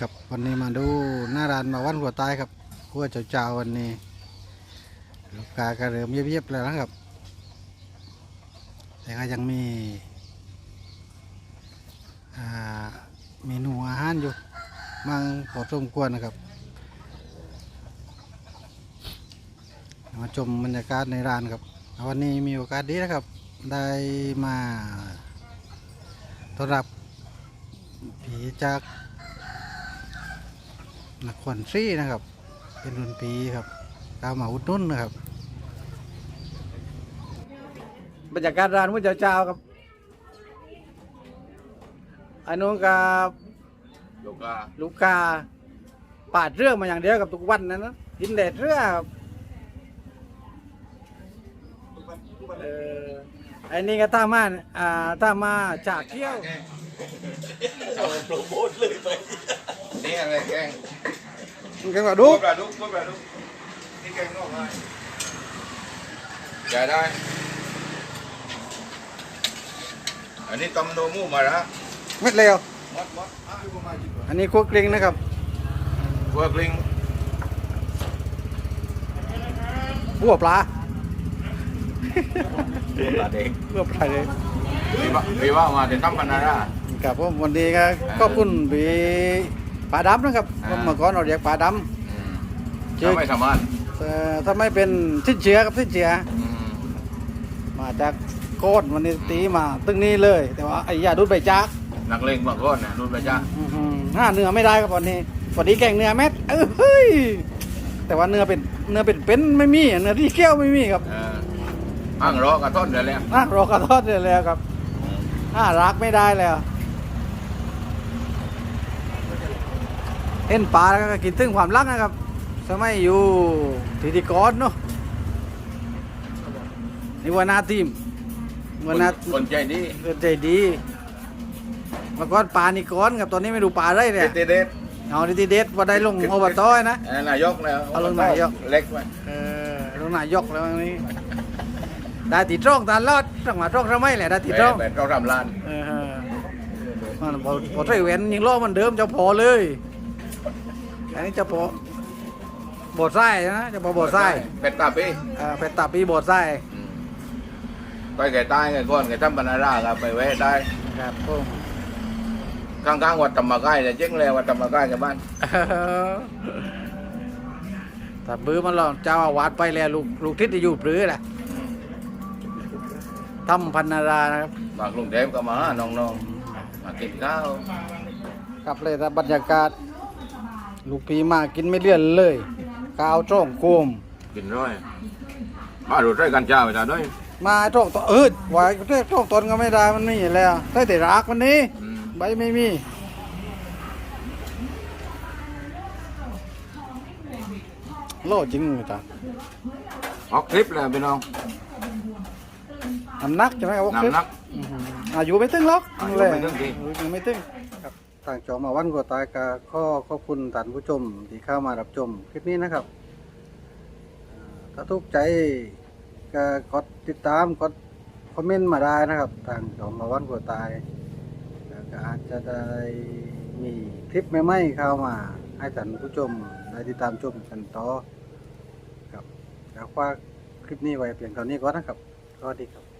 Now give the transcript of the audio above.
ครับวันนี้มาดูหน้าร้านมาวันหัวตายครับหัวเจ้าๆวันนี้ลูกค้าก็เริ่มเยียบๆแล้วนะครับ แต่ก็ยังมีเมนูอาหารอยู่มังพอสมควรนะครับมาชมบรรยากาศในร้านครับ วันนี้มีโอกาสดีนะครับ ได้มาต้อนรับผีจาก นครศรีนะครับ เป็นรุ่นปีครับกาวมาอุดหนุ่นนะครับ บรรยากาศร้านมื้อเช้าๆครับอันนู้นกับลูกกาลูกกาปาดเรื่องมาอย่างเดียวกับทุกวันนั้นนะกินแดดเรื่องครับเออไอ้นี่ก็ถ้ามาอ่าถ้ามาจากเที่ยว โปรโมทเลยไปนี่อะไรแกง มันกันว่าดูปลาดุกปลาดุกนี่แกงนอกไงจ่ายได้ อันนี้ตำโนมูมาละเม็ดเร็วมัดมัดอะอยู่ประมาณกี่ตัวอันนี้คั่วกลิ้งนะครับพวกลิงบัวปลาปลาเด็กบัวปลาเลยพี่ว่าพี่ว่ามาแต่ตั้มพันนาราครับผมวันนี้ก็ขอบคุณพี่ ปลาดำนะครับอ่า เมื่อก่อนเราเรียกปลาดอืมเจ๊ถ้าไม่สามารถำเอ่อถ้าไม่เป็นสิ้นเชื้อครับสิ้นเชื้ออืมมาจากโคตรวันนี้ตีมาตึงนี้เลย แต่ว่าไอ้ยาดูดใบจากนักเลงบางคนนะนุ่นไปจ้าอื้อหือห้าเนื้อไม่ได้ครับวันนี้วันนี้แกงเนื้อเม็ดเอ้ยเฮ้ยแต่ว่าเนื้อเป็นเนื้อเป็นเป็นไม่มีเนื้อที่เกี้ยวไม่มีครับเออห้างรอกระต้นเลยแหละน่ารอกระทอดเลยแล้วครับห้ารักไม่ได้แล้ว ห็นปลาแล้วก็กินถึงความรักนะครับ สมัยอยู่ทีดีกรเนาะนี่ว่าหน้าทีมว่าหน้าคนใจดีเออใจดีเมื่อก่อนปลานี่ก้อนกับตอนนี้ไม่รู้ปลาอะไรเลยเด็ดเด็ดเอาดิทีเด็ดว่าได้ลงอบตนะเออนายกแล้วเอาลงนายกเล็กไปเออลงนายกแล้วอันนี้ได้ติดร่องตลอดต้องมาร่องทำไมแหละได้ติดร่องแปดเราทำลานเออมันพอพอใส่แหวนยิงล้อมันเดิมจะพอเลย อันนี้จะพอบดไส้นะจะพอบดไส้เป็ดตาปีเออเป็นตับปีบดไส้อืมไปแก่ใต้ไงก้อนแก่ทำบรรณาราครับไปแวะได้ครับผมข้างๆวัดธรรมกายแต่เจ๊งเลยวัดธรรมกายกับบ้านถ้าบื้อมันหรอกเจ้าอาวาดไปแล้วลูกลูกทิศจะอยู่ปรือแหละทำพันนารานะครับบางลุงเทพก็มาน้องๆมากินข้าวกลับเลยแต่บรรยากาศ ลูกปีมากินไม่เลื่อนเลยกาวจ้องโกมกินร้อยมาดูดด้วยกันเจ้าไปจ้าด้วยมาจ้องตอนเออไหวเรียกจ้องตนก็ไม่ได้มันไม่เห็นแล้วได้แต่รักวันนี้อืมใบไม่มี โลดจริงเลยจ้ะออกคลิปเลยพี่น้องน้ำหนักใช่ไหมครับน้ำหนักอื้อหืออายุไม่ถึงหรอกอายุไม่ถึงจริงอายุไม่ถึง ครับทางจอมาวันกว่าตายกาข้อขอบคุณท่านผู้ชมที่เข้ามารับชมคลิปนี้นะครับถ้าทุกใจก็กดติดตามกดคอมเมนต์มาได้นะครับ ทางจอมาวันกว่าตายก็อาจจะได้มีคลิปใหม่ๆเข้ามาให้ท่านผู้ชมได้ติดตามชมกันต่อครับแล้วฝาคลิปนี้ไว้เพียงเท่านี้ก่อนนะครับสวัสดีครับ